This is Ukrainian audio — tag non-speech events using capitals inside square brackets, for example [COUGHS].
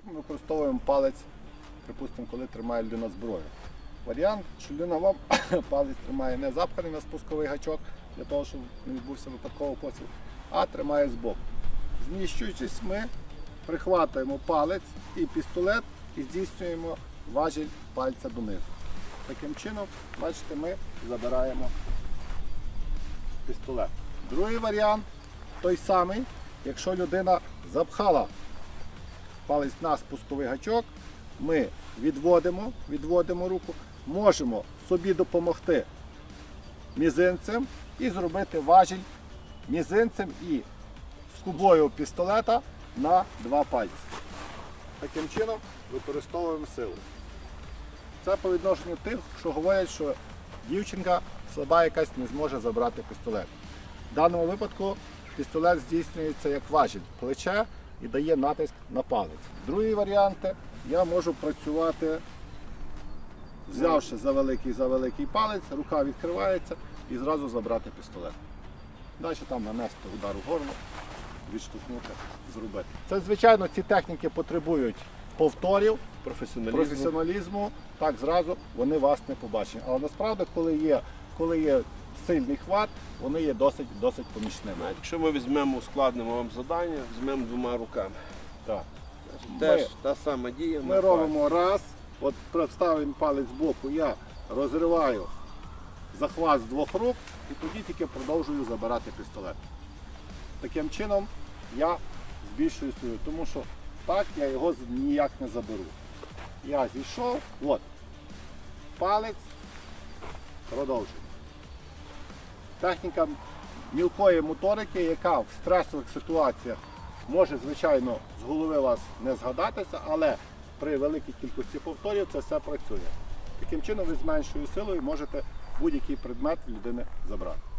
Як ми використовуємо палець, припустимо, коли тримає людина зброю? Варіант, що людина вам [COUGHS] палець тримає не запханий на спусковий гачок, для того, щоб не відбувся випадковий постріл, а тримає збоку. Зміщуючись, ми прихватуємо палець і пістолет і здійснюємо важіль пальця донизу. Таким чином, бачите, ми забираємо пістолет. Другий варіант той самий, якщо людина запхала палець на спусковий гачок, ми відводимо, відводимо руку, можемо собі допомогти мізинцем і зробити важіль мізинцем і скубою пістолета на два пальці. Таким чином використовуємо силу. Це по відношенню тих, що говорять, що дівчинка слаба якась не зможе забрати пістолет. В даному випадку пістолет здійснюється як важіль плече і дає натиск на палець. Другі варіанти я можу працювати, взявши за великий за великий палець, рука відкривається і зразу забрати пістолет. Далі там нанести удар у горло, відштовхнути, зробити. Це, звичайно, ці техніки потребують повторів, Професіоналізм. професіоналізму, так зразу вони вас не побачать. Але насправді, коли є, коли є сильний хват, вони є досить, досить помічними. Якщо ми візьмемо, ускладнимо вам завдання, візьмемо двома руками. Так. Теж Ми- та сама дія. Ми робимо раз, от ставимо палець з боку, я розриваю захват з двох рук і тоді тільки продовжую забирати пістолет. Таким чином я збільшую свою, тому що так я його ніяк не заберу. Я зійшов, от, палець, продовжую. Техніка мілкої моторики, яка в стресових ситуаціях може, звичайно, з голови вас не згадатися, але при великій кількості повторів це все працює. Таким чином ви з меншою силою можете будь-який предмет людини забрати.